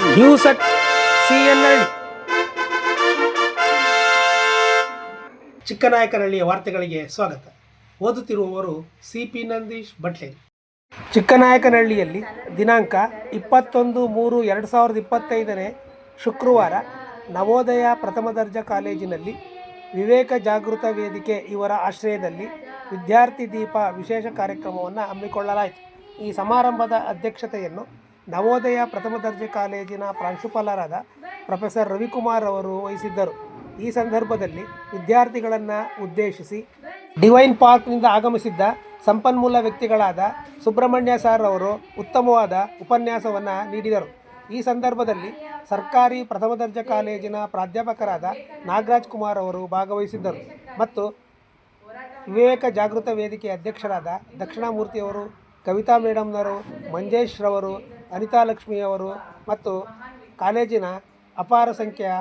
News at C N L ಚಿಕ್ಕನಾಯಕನಹಳ್ಳಿಯ ವಾರ್ತೆಗಳಿಗೆ ಸ್ವಾಗತ. ಓದುತ್ತಿರುವವರು ಸಿ ಪಿ ನಂದೀಶ್ ಬಟ್ಲೇರಿ. ಚಿಕ್ಕನಾಯಕನಹಳ್ಳಿಯಲ್ಲಿ ದಿನಾಂಕ ಇಪ್ಪತ್ತೊಂದು ಮೂರು ಎರಡು ಸಾವಿರದ ಇಪ್ಪತ್ತೈದನೇ ಶುಕ್ರವಾರ ನವೋದಯ ಪ್ರಥಮ ದರ್ಜಾ ಕಾಲೇಜಿನಲ್ಲಿ ವಿವೇಕ ಜಾಗೃತ ವೇದಿಕೆ ಇವರ ಆಶ್ರಯದಲ್ಲಿ ವಿದ್ಯಾರ್ಥಿ ದೀಪ ವಿಶೇಷ ಕಾರ್ಯಕ್ರಮವನ್ನು ಹಮ್ಮಿಕೊಳ್ಳಲಾಯಿತು. ಈ ಸಮಾರಂಭದ ಅಧ್ಯಕ್ಷತೆಯನ್ನು ನವೋದಯ ಪ್ರಥಮ ದರ್ಜೆ ಕಾಲೇಜಿನ ಪ್ರಾಂಶುಪಾಲರಾದ ಪ್ರೊಫೆಸರ್ ರವಿಕುಮಾರ್ ಅವರು ವಹಿಸಿದ್ದರು. ಈ ಸಂದರ್ಭದಲ್ಲಿ ವಿದ್ಯಾರ್ಥಿಗಳನ್ನು ಉದ್ದೇಶಿಸಿ ಡಿವೈನ್ ಪಾರ್ಕ್ನಿಂದ ಆಗಮಿಸಿದ್ದ ಸಂಪನ್ಮೂಲ ವ್ಯಕ್ತಿಗಳಾದ ಸುಬ್ರಹ್ಮಣ್ಯ ಸರ್ ಅವರು ಉತ್ತಮವಾದ ಉಪನ್ಯಾಸವನ್ನು ನೀಡಿದರು. ಈ ಸಂದರ್ಭದಲ್ಲಿ ಸರ್ಕಾರಿ ಪ್ರಥಮ ದರ್ಜೆ ಕಾಲೇಜಿನ ಪ್ರಾಧ್ಯಾಪಕರಾದ ನಾಗರಾಜ್ ಕುಮಾರ್ ಅವರು ಭಾಗವಹಿಸಿದ್ದರು ಮತ್ತು ವಿವೇಕ ಜಾಗೃತ ವೇದಿಕೆ ಅಧ್ಯಕ್ಷರಾದ ದಕ್ಷಿಣಾಮೂರ್ತಿಯವರು ಕವಿತಾ ಮೇಡಮ್ನವರು ಮಂಜೇಶ್ ರವರು ಅನಿತಾ ಲಕ್ಷ್ಮಿಯವರು ಮತ್ತು ಕಾಲೇಜಿನ ಅಪಾರ ಸಂಖ್ಯೆಯ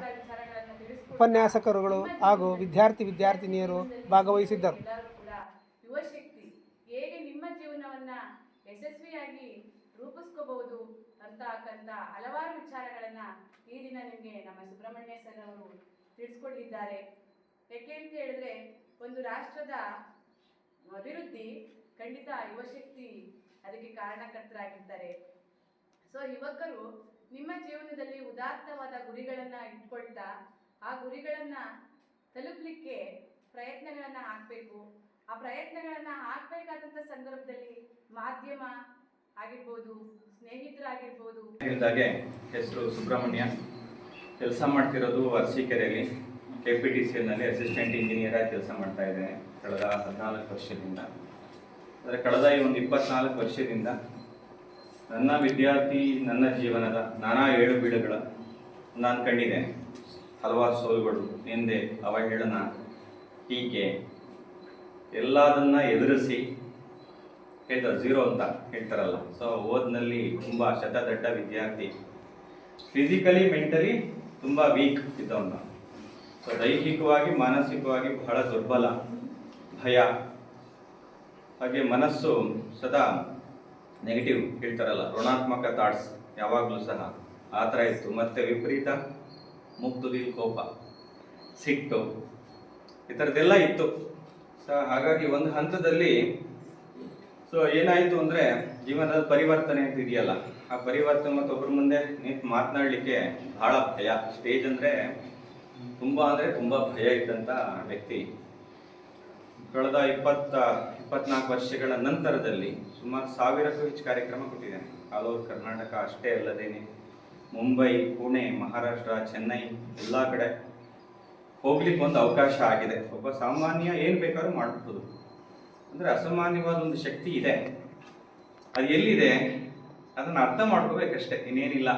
ಉಪನ್ಯಾಸಕರುಗಳು ಹಾಗೂ ವಿದ್ಯಾರ್ಥಿ ವಿದ್ಯಾರ್ಥಿನಿಯರು ಭಾಗವಹಿಸಿದ್ದರು. ಯುವಶಕ್ತಿ ಹೇಗೆ ನಿಮ್ಮ ಜೀವನವನ್ನ ಯಶಸ್ವಿಯಾಗಿ ರೂಪಿಸ್ಕೋಬಹುದು ಅಂತಕ್ಕಂಥ ಹಲವಾರು ವಿಚಾರಗಳನ್ನು ಈ ದಿನ ನಿಮಗೆ ನಮ್ಮ ಸುಬ್ರಹ್ಮಣ್ಯ ಸರ್ ಅವರು ತಿಳಿಸ್ಕೊಟ್ಟಿದ್ದಾರೆ. ಯಾಕೆ ಅಂತ ಹೇಳಿದ್ರೆ ಒಂದು ರಾಷ್ಟ್ರದ ಅಭಿವೃದ್ಧಿ ಖಂಡಿತ ಯುವಶಕ್ತಿ ಅದಕ್ಕೆ ಕಾರಣಕರ್ತರಾಗಿರ್ತಾರೆ. ಸೊ ಯುವಕರು ನಿಮ್ಮ ಜೀವನದಲ್ಲಿ ಉದಾತ್ತವಾದ ಗುರಿಗಳನ್ನು ಇಟ್ಕೊಳ್ತಾ, ಆ ಗುರಿಗಳನ್ನು ತಲುಪಲಿಕ್ಕೆ ಪ್ರಯತ್ನಗಳನ್ನು ಹಾಕಬೇಕು. ಆ ಪ್ರಯತ್ನಗಳನ್ನು ಹಾಕ್ಬೇಕಾದಂತ ಸಂದರ್ಭದಲ್ಲಿ ಮಾಧ್ಯಮ ಆಗಿರ್ಬೋದು, ಸ್ನೇಹಿತರಾಗಿರ್ಬೋದು. ಹೇಳಿದಾಗೆ ಹೆಸರು ಸುಬ್ರಹ್ಮಣ್ಯ. ಕೆಲಸ ಮಾಡ್ತಿರೋದು ಅರಸೀಕೆರೆಯಲ್ಲಿ. ಕೆ ಪಿ ಟಿ ಸಿ ಎಲ್ನಲ್ಲಿ ಅಸಿಸ್ಟೆಂಟ್ ಇಂಜಿನಿಯರ್ ಆಗಿ ಕೆಲಸ ಮಾಡ್ತಾ ಇದ್ದೇನೆ. ಕಳೆದ ಹದಿನಾಲ್ಕು ವರ್ಷದಿಂದ. ಅಂದರೆ ಕಳೆದ ಈ ಒಂದು ಇಪ್ಪತ್ನಾಲ್ಕು ವರ್ಷದಿಂದ ನನ್ನ ವಿದ್ಯಾರ್ಥಿ, ನನ್ನ ಜೀವನದ ನಾನಾ ಏಳು ಬೀಳುಗಳ ನಾನು ಕಂಡಿದೆ. ಹಲವಾರು ಸೋಲುಗಳು, ನಿಂದೆ, ಅವಹೇಳನ ಟೀಕೆ ಎಲ್ಲದನ್ನ ಎದುರಿಸಿ ಹೇಳ್ತಾರೆ ಝೀರೋ ಅಂತ ಹೇಳ್ತಾರಲ್ಲ. ಸೊ ಓದ್ನಲ್ಲಿ ತುಂಬ ಶತದಡ್ಡ ವಿದ್ಯಾರ್ಥಿ. ಫಿಸಿಕಲಿ ಮೆಂಟಲಿ ತುಂಬ ವೀಕ್ ಇದ್ದವನು. ಸೊ ದೈಹಿಕವಾಗಿ, ಮಾನಸಿಕವಾಗಿ ಬಹಳ ದುರ್ಬಲ, ಭಯ. ಹಾಗೆ ಮನಸ್ಸು ಸದಾ ನೆಗೆಟಿವ್ ಹೇಳ್ತಾರಲ್ಲ, ಋಣಾತ್ಮಕ ಥಾಟ್ಸ್ ಯಾವಾಗಲೂ ಸಹ ಆ ಥರ ಇತ್ತು. ಮತ್ತೆ ವಿಪರೀತ ಮುಗ್ಧುದಿ ಕೋಪ, ಸಿಟ್ಟು, ಈ ಥರದ್ದೆಲ್ಲ ಇತ್ತು. ಸೊ ಹಾಗಾಗಿ ಒಂದು ಹಂತದಲ್ಲಿ ಸೊ ಏನಾಯಿತು ಅಂದರೆ ಜೀವನದ ಪರಿವರ್ತನೆ ಅಂತ ಇದೆಯಲ್ಲ, ಆ ಪರಿವರ್ತನೆ ಮತ್ತು ಒಬ್ಬರ ಮುಂದೆ ನಿಂತು ಮಾತನಾಡಲಿಕ್ಕೆ ಬಹಳ ಭಯ. ಸ್ಟೇಜ್ ಅಂದರೆ ತುಂಬ ಅಂದರೆ ತುಂಬ ಭಯ ಇದ್ದಂಥ ವ್ಯಕ್ತಿ. ಕಳೆದ ಇಪ್ಪತ್ತ ಇಪ್ಪತ್ನಾಲ್ಕು ವರ್ಷಗಳ ನಂತರದಲ್ಲಿ ಸುಮಾರು ಸಾವಿರಕ್ಕೂ ಹೆಚ್ಚು ಕಾರ್ಯಕ್ರಮ ಕೊಟ್ಟಿದ್ದೇನೆ. ಆಲ್ ಓವರ್ ಕರ್ನಾಟಕ ಅಷ್ಟೇ ಅಲ್ಲದೇನೆ ಮುಂಬೈ, ಪುಣೆ, ಮಹಾರಾಷ್ಟ್ರ, ಚೆನ್ನೈ ಎಲ್ಲ ಕಡೆ ಹೋಗ್ಲಿಕ್ಕೆ ಒಂದು ಅವಕಾಶ ಆಗಿದೆ. ಒಬ್ಬ ಸಾಮಾನ್ಯ ಏನು ಬೇಕಾದ್ರೂ ಮಾಡಬಹುದು ಅಂದರೆ ಅಸಾಮಾನ್ಯವಾದ ಒಂದು ಶಕ್ತಿ ಇದೆ. ಅದು ಎಲ್ಲಿದೆ ಅದನ್ನು ಅರ್ಥ ಮಾಡ್ಕೋಬೇಕಷ್ಟೇ, ಇನ್ನೇನಿಲ್ಲ.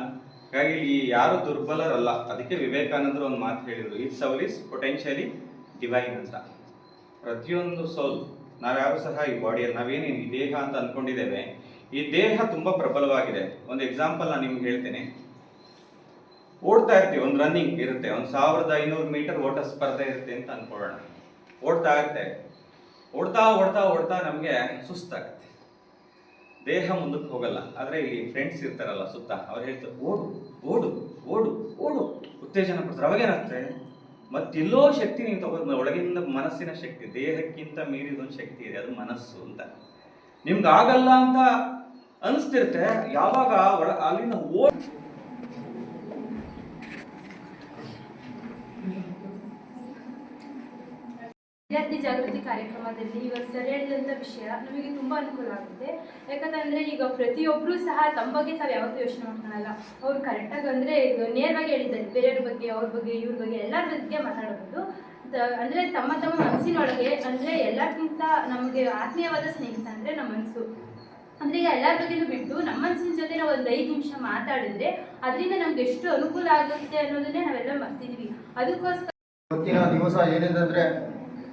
ಹಾಗಾಗಿ ಈ ಯಾರು ದುರ್ಬಲರಲ್ಲ. ಅದಕ್ಕೆ ವಿವೇಕಾನಂದರು ಒಂದು ಮಾತು ಹೇಳಿದರು it's our is potentially divine ಅಂತ. ಪ್ರತಿಯೊಂದು ಸೋಲ್ ನಾವ್ಯಾರು ಸಹ ಈ ಬಾಡಿಯಲ್ಲಿ ನಾವೇನು ಈ ದೇಹ ಅಂತ ಅಂದ್ಕೊಂಡಿದ್ದೇವೆ ಈ ದೇಹ ತುಂಬ ಪ್ರಬಲವಾಗಿದೆ. ಒಂದು ಎಕ್ಸಾಂಪಲ್ ನಾನು ನಿಮ್ಗೆ ಹೇಳ್ತೇನೆ. ಓಡ್ತಾ ಇರ್ತೀವಿ, ಒಂದು ರನ್ನಿಂಗ್ ಇರುತ್ತೆ, ಒಂದು ಸಾವಿರದ ಐನೂರು ಮೀಟರ್ ಓಟ ಸ್ಪರ್ಧೆ ಇರುತ್ತೆ ಅಂತ ಅನ್ಕೊಳ್ಳೋಣ. ಓಡ್ತಾ ಇರುತ್ತೆ. ಓಡ್ತಾ ಓಡ್ತಾ ಓಡ್ತಾ ನಮಗೆ ಸುಸ್ತಾಗುತ್ತೆ. ದೇಹ ಮುಂದಕ್ಕೆ ಹೋಗಲ್ಲ, ಆದರೆ ಇಲ್ಲಿ ಫ್ರೆಂಡ್ಸ್ ಇರ್ತಾರಲ್ಲ ಸುತ್ತ, ಅವ್ರು ಹೇಳ್ತಾರೆ, ಓಡು ಓಡು ಓಡು ಓಡು. ಉತ್ತೇಜನ ಕೊಡ್ತಾರೆ. ಅವಾಗೇನಾಗ್ತದೆ ಮತ್ತೆಲ್ಲೋ ಶಕ್ತಿ ನೀವು ತಗೋ ಒಳಗಿಂದ ಮನಸ್ಸಿನ ಶಕ್ತಿ, ದೇಹಕ್ಕಿಂತ ಮೀರಿದೊಂದು ಶಕ್ತಿ ಇದೆ, ಅದು ಮನಸ್ಸು ಅಂತ. ನಿಮ್ಗೆ ಆಗಲ್ಲ ಅಂತ ಅನಿಸ್ತಿರುತ್ತೆ, ಯಾವಾಗ ಒಳ ಅಲ್ಲಿಂದ ಓಡ್ ವಿದ್ಯಾರ್ಥಿ ಜಾಗೃತಿ ಕಾರ್ಯಕ್ರಮದಲ್ಲಿ ಇವಾಗ ಸರ್ ಹೇಳಿದಂಥ ವಿಷಯ ನಮಗೆ ತುಂಬ ಅನುಕೂಲ ಆಗುತ್ತೆ. ಯಾಕಂತಂದರೆ ಈಗ ಪ್ರತಿಯೊಬ್ಬರೂ ಸಹ ತಮ್ಮ ಬಗ್ಗೆ ತಾವು ಯಾವತ್ತೂ ಯೋಚನೆ ಮಾಡ್ಕೊಳಲ್ಲ. ಅವ್ರು ಕರೆಕ್ಟಾಗಿ ಅಂದರೆ ನೇರವಾಗಿ ಹೇಳಿದ್ದಾರೆ, ಬೇರೆಯವ್ರ ಬಗ್ಗೆ, ಅವ್ರ ಬಗ್ಗೆ, ಇವ್ರ ಬಗ್ಗೆ ಎಲ್ಲರ ಬಗ್ಗೆ ಮಾತಾಡಬಹುದು ಅಂದರೆ ತಮ್ಮ ತಮ್ಮ ಮನಸ್ಸಿನೊಳಗೆ ಅಂದರೆ ಎಲ್ಲಕ್ಕಿಂತ ನಮಗೆ ಆತ್ಮೀಯವಾದ ಸ್ನೇಹಿತ ಅಂದರೆ ನಮ್ಮ ಮನಸ್ಸು ಅಂದರೆ ಈಗ ಎಲ್ಲರ ಬಗ್ಗೆನೂ ಬಿಟ್ಟು ನಮ್ಮ ಮನಸ್ಸಿನ ಜೊತೆ ನಾವು ಒಂದು ಐದು ನಿಮಿಷ ಮಾತಾಡಿದ್ರೆ ಅದರಿಂದ ನಮ್ಗೆ ಎಷ್ಟು ಅನುಕೂಲ ಆಗುತ್ತೆ ಅನ್ನೋದನ್ನೇ ನಾವೆಲ್ಲ ಮರ್ತಿದ್ವಿ. ಅದಕ್ಕೋಸ್ಕರ ಇವತ್ತಿನ ದಿವಸ ಏನಿದೆ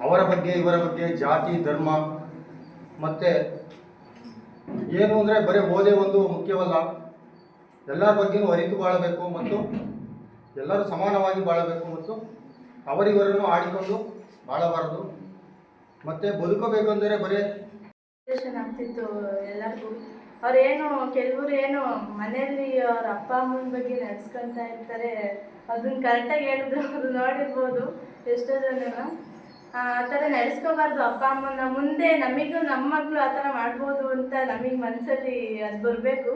ಅವರ ಬಗ್ಗೆ, ಇವರ ಬಗ್ಗೆ ಜಾತಿ, ಧರ್ಮ, ಮತ್ತು ಏನು ಅಂದರೆ ಬರೀ ಓದೇ ಒಂದು ಮುಖ್ಯವಲ್ಲ. ಎಲ್ಲರ ಬಗ್ಗೆನೂ ಅರಿತು ಬಾಳಬೇಕು ಮತ್ತು ಎಲ್ಲರೂ ಸಮಾನವಾಗಿ ಬಾಳಬೇಕು ಮತ್ತು ಅವರಿವರನ್ನು ಆಡಿಕೊಂಡು ಬಾಳಬಾರದು. ಮತ್ತು ಬದುಕಬೇಕೆಂದರೆ ಬರೀ ಆಗ್ತಿತ್ತು ಎಲ್ಲರಿಗೂ. ಅವ್ರೇನು ಕೆಲವರು ಏನು ಮನೆಯಲ್ಲಿ ಅವ್ರ ಅಪ್ಪ, ಅಮ್ಮನ ಬಗ್ಗೆ ನೆನೆಸ್ಕೊಂತ ಇರ್ತಾರೆ. ಅದನ್ನ ಕರೆಕ್ಟಾಗಿ ಹೇಳಿದ್ರು ಅದು ನೋಡಿರ್ಬೋದು ಎಷ್ಟೋ ಜನ ಆ ಥರ ನಡೆಸ್ಕೋಬಾರ್ದು. ಅಪ್ಪ, ಅಮ್ಮನ ಮುಂದೆ ನಮಗೂ ನಮ್ಮ ಮಕ್ಕಳು ಆ ಥರ ಮಾಡ್ಬೋದು ಅಂತ ನಮಗೆ ಮನಸ್ಸಲ್ಲಿ ಅದು ಬರಬೇಕು.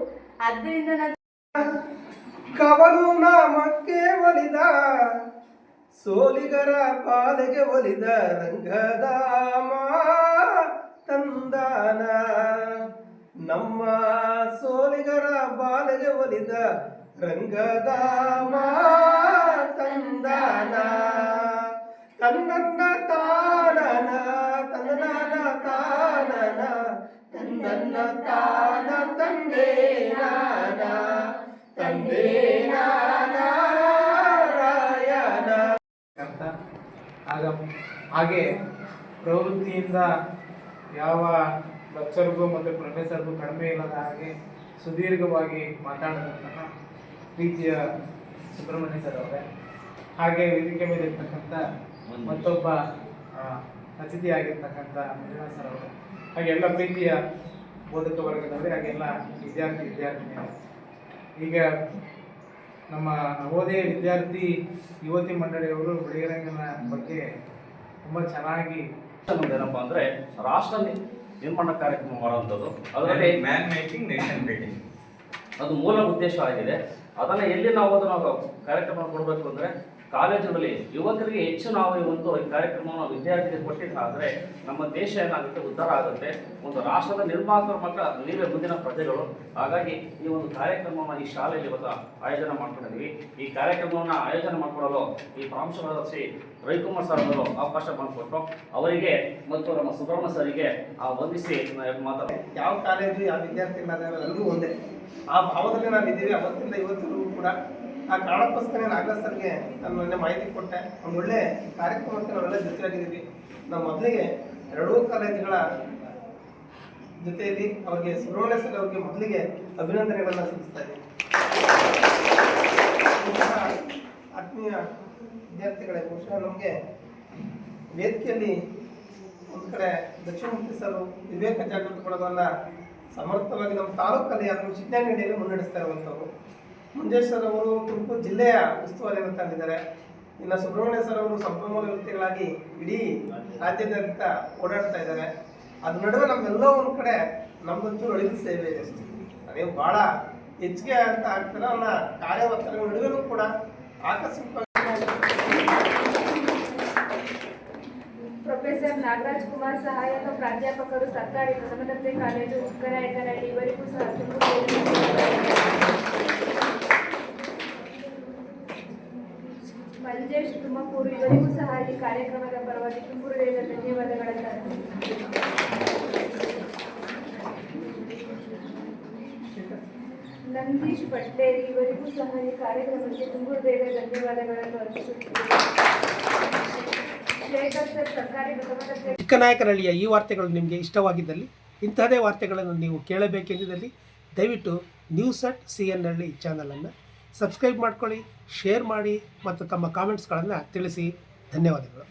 ಅದರಿಂದ ನಾನು ಕವಲು ನಾಮಕ್ಕೆ ಒಲಿದ, ಸೋಲಿಗರ ಪಾಲೆಗೆ ಒಲಿದ ರಂಗದಾಮ ತಂದಾನ. ನಮ್ಮ ಸೋಲಿಗರ ಬಾಲೆಗೆ ಒಲಿದ ರಂಗದಾಮ ತನ್ನನ್ನ ತಾನ ತಂದೆ ನಾನ ತಂದೆ ನಾರಾಯಣ. ಅಂತ ಆಗ ಹಾಗೆ ಪ್ರವೃತ್ತಿಯಿಂದ ಯಾವ ಲೆಕ್ಚರ್ಗೂ ಮತ್ತು ಪ್ರೊಫೆಸರ್ಗೂ ಕಡಿಮೆ ಇಲ್ಲದ ಹಾಗೆ ಸುದೀರ್ಘವಾಗಿ ಮಾತಾಡತಕ್ಕಂಥ ಪ್ರೀತಿಯ ಸುಬ್ರಹ್ಮಣ್ಯ ಸರ್ ಅವರೇ. ಹಾಗೆ ವೇದಿಕೆ ಮೇಲೆ ಇರ್ತಕ್ಕಂಥ ಮತ್ತೊಬ್ಬ ಅತಿಥಿಯಾಗಿರ್ತಕ್ಕಂಥ ಮಂಜುನಾಥ್ ಸರ್ ಅವರೇ. ಹಾಗೆ ಎಲ್ಲ ಪ್ರೀತಿಯ ಬೋಧಕ ವರ್ಗದವರೇ ಹಾಗೆಲ್ಲ ವಿದ್ಯಾರ್ಥಿ ವಿದ್ಯಾರ್ಥಿನಿಯರು ಈಗ ನಮ್ಮ ನವೋದಯ ವಿದ್ಯಾರ್ಥಿ ಯುವತಿ ಮಂಡಳಿಯವರು ಬಿಳಿಗರಂಗನ ಬಗ್ಗೆ ತುಂಬ ಚೆನ್ನಾಗಿ ಏನಪ್ಪ ಅಂದ್ರೆ ರಾಷ್ಟ್ರ ನಿರ್ಮಾಣ ಕಾರ್ಯಕ್ರಮ ಮಾಡುವಂಥದ್ದು. ಅದರಲ್ಲಿ ಮ್ಯಾನ್ ಮೇಕಿಂಗ್ ನೇಷನ್ ಬಿಲ್ಡಿಂಗ್ ಅದು ಮೂಲ ಉದ್ದೇಶ ಆಗಿದೆ. ಅದನ್ನು ಎಲ್ಲಿ ನಾವು ಅದನ್ನು ಕಾರ್ಯಕ್ರಮ ಕೊಡಬೇಕು ಅಂದ್ರೆ ಕಾಲೇಜುಗಳಲ್ಲಿ ಯುವಕರಿಗೆ ಹೆಚ್ಚು ನಾವು ಈ ಒಂದು ಈ ಕಾರ್ಯಕ್ರಮವನ್ನು ವಿದ್ಯಾರ್ಥಿಗಳಿಗೆ ಆದರೆ ನಮ್ಮ ದೇಶ ಏನಾಗುತ್ತೆ? ಉದ್ಧಾರ ಆಗುತ್ತೆ. ಒಂದು ರಾಷ್ಟ್ರದ ನಿರ್ಮಾಪಕರು ಮಾತ್ರ ನೀವೇ ಮುಂದಿನ ಪ್ರಜೆಗಳು. ಹಾಗಾಗಿ ಈ ಒಂದು ಕಾರ್ಯಕ್ರಮವನ್ನು ಈ ಶಾಲೆಯಲ್ಲಿ ಇವತ್ತು ಆಯೋಜನೆ ಮಾಡ್ಕೊಂಡಿದ್ವಿ ಈ ಕಾರ್ಯಕ್ರಮವನ್ನು ಆಯೋಜನೆ ಮಾಡಿಕೊಡಲು ಈ ಪ್ರಾಂಶುಪಾಲ ಶ್ರೀ ರವಿಕುಮಾರ್ ಸರ್ ಅವರು ಅವಕಾಶ ಮಾಡಿಕೊಟ್ಟು ಅವರಿಗೆ ಮತ್ತು ನಮ್ಮ ಸುಬ್ರಹ್ಮಣ್ಯ ಸರಿಗೆ ಆ ವಂದಿಸಿ ಮಾತಾಡ ಯಾವ ಕಾಲೇಜು, ಯಾವ ವಿದ್ಯಾರ್ಥಿ ಎಲ್ಲರೂ ಒಂದೇ. ಆ ಭಾವದಲ್ಲಿ ನಾವು ಇದ್ದೀವಿ ಅವತ್ತಿಂದ ಇವತ್ತಿಗೂ ಕೂಡ ಆ ಕಾರಣಕ್ಕೋಸ್ಕರ ನಾಗರಾಜ್ ಸರ್ಗೆ ನಾನು ಮೊನ್ನೆ ಮಾಹಿತಿ ಕೊಟ್ಟೆ. ಒಂದು ಒಳ್ಳೆ ಕಾರ್ಯಕ್ರಮಕ್ಕೆ ನಾವೆಲ್ಲ ಜೊತೆಯಾಗಿದ್ದೀವಿ. ನಾವು ಮೊದಲಿಗೆ ಎರಡೂ ಕಾಲೇಜುಗಳ ಜೊತೆಯಲ್ಲಿ ಅವರಿಗೆ ಸುಬ್ರಹ್ಮಣ್ಯ ಸರ್ ಅವರಿಗೆ ಮೊದಲಿಗೆ ಅಭಿನಂದನೆಗಳನ್ನು ಸಲ್ಲಿಸ್ತಾ ಇದ್ದೀವಿ ಆತ್ಮೀಯ ವಿದ್ಯಾರ್ಥಿಗಳೇ, ಬಹುಶಃ ನಮಗೆ ವೇದಿಕೆಯಲ್ಲಿ ಒಂದು ಕಡೆ ದಕ್ಷಿಣಮೂರ್ತಿ ಸರ್ ವಿವೇಕ ಜಾಗೃತಿ ಕೊಡೋದನ್ನ ಸಮರ್ಥವಾಗಿ ನಮ್ಮ ತಾಲೂಕಲ್ಲಿ ಅದನ್ನು ನೀಡಿಯಲ್ಲಿ ಮುನ್ನಡೆಸ್ತಾ ಇರುವಂಥವ್ರು. ಮಂಜೇಶ್ ಅವರು ತುಮಕೂರು ಜಿಲ್ಲೆಯ ಉಸ್ತುವಾರಿಯನ್ನು ತಂದಿದ್ದಾರೆ ಇನ್ನು ಸುಬ್ರಹ್ಮಣ್ಯ ಸರ್ ಅವರು ಸಂಪನ್ಮೂಲ ವ್ಯಕ್ತಿಗಳಾಗಿ ಇಡೀ ರಾಜ್ಯಾದ್ಯಂತ ಓಡಾಡ್ತಾ ಇದ್ದಾರೆ. ಅದ್ರ ನಡುವೆ ನಮ್ಮೆಲ್ಲೋ ಒಂದು ಕಡೆ ನಮ್ಮಂತೂ ಅಳಿದ ಸೇವೆ ಇದೆ. ನೀವು ಭಾಳ ಹೆಚ್ಚಿಗೆ ಅಂತ ಆಗ್ತಾರೆ ಅವನ ಕಾರ್ಯ ನಡುವೆನೂ ಕೂಡ ಆಕಸ್ಮಿಕವಾಗಿ ಪ್ರೊಫೆಸರ್ ನಾಗರಾಜ್ ಕುಮಾರ್ ಸಹಾಯಕ ಪ್ರಾಧ್ಯಾಪಕರು ಸರ್ಕಾರಿ ಪ್ರಥಮ ದರ್ಜೆ ಕಾಲೇಜು ಚಿಕ್ಕನಾಯಕನಹಳ್ಳಿ ಇವರಿಗೂ ಸಹ ಮಂಜೇಶ್ ತುಮಕೂರು, ಇವರಿಗೂ ಸಹ ಈ ಕಾರ್ಯಕ್ರಮದ ಪರವಾಗಿ ತುಂಬು ಹೃದಯದ ಧನ್ಯವಾದಗಳನ್ನು ನಂದೀಶ್ ಪಟ್ಟೇರಿ ಇವರಿಗೂ ಸಹ ಈ ಕಾರ್ಯಕ್ರಮಕ್ಕೆ ತುಂಬು ಹೃದಯದ ಧನ್ಯವಾದಗಳನ್ನು ದರ್ಜೆ ಚಿಕ್ಕನಾಯಕನಹಳ್ಳಿಯ ಈ ವಾರ್ತೆಗಳು ನಿಮಗೆ ಇಷ್ಟವಾಗಿದ್ದಲ್ಲಿ, ಇಂತಹದೇ ವಾರ್ತೆಗಳನ್ನು ನೀವು ಕೇಳಬೇಕೆಂದಿದ್ದಲ್ಲಿ, ದಯವಿಟ್ಟು ನ್ಯೂಸ್ ಅಟ್ ಸಿ ಎನ್ ಹಳ್ಳಿ ಚಾನಲನ್ನು ಸಬ್ಸ್ಕ್ರೈಬ್ ಮಾಡ್ಕೊಳ್ಳಿ ಶೇರ್ ಮಾಡಿ ಮತ್ತು ತಮ್ಮ ಕಾಮೆಂಟ್ಸ್ಗಳನ್ನು ತಿಳಿಸಿ. ಧನ್ಯವಾದಗಳು.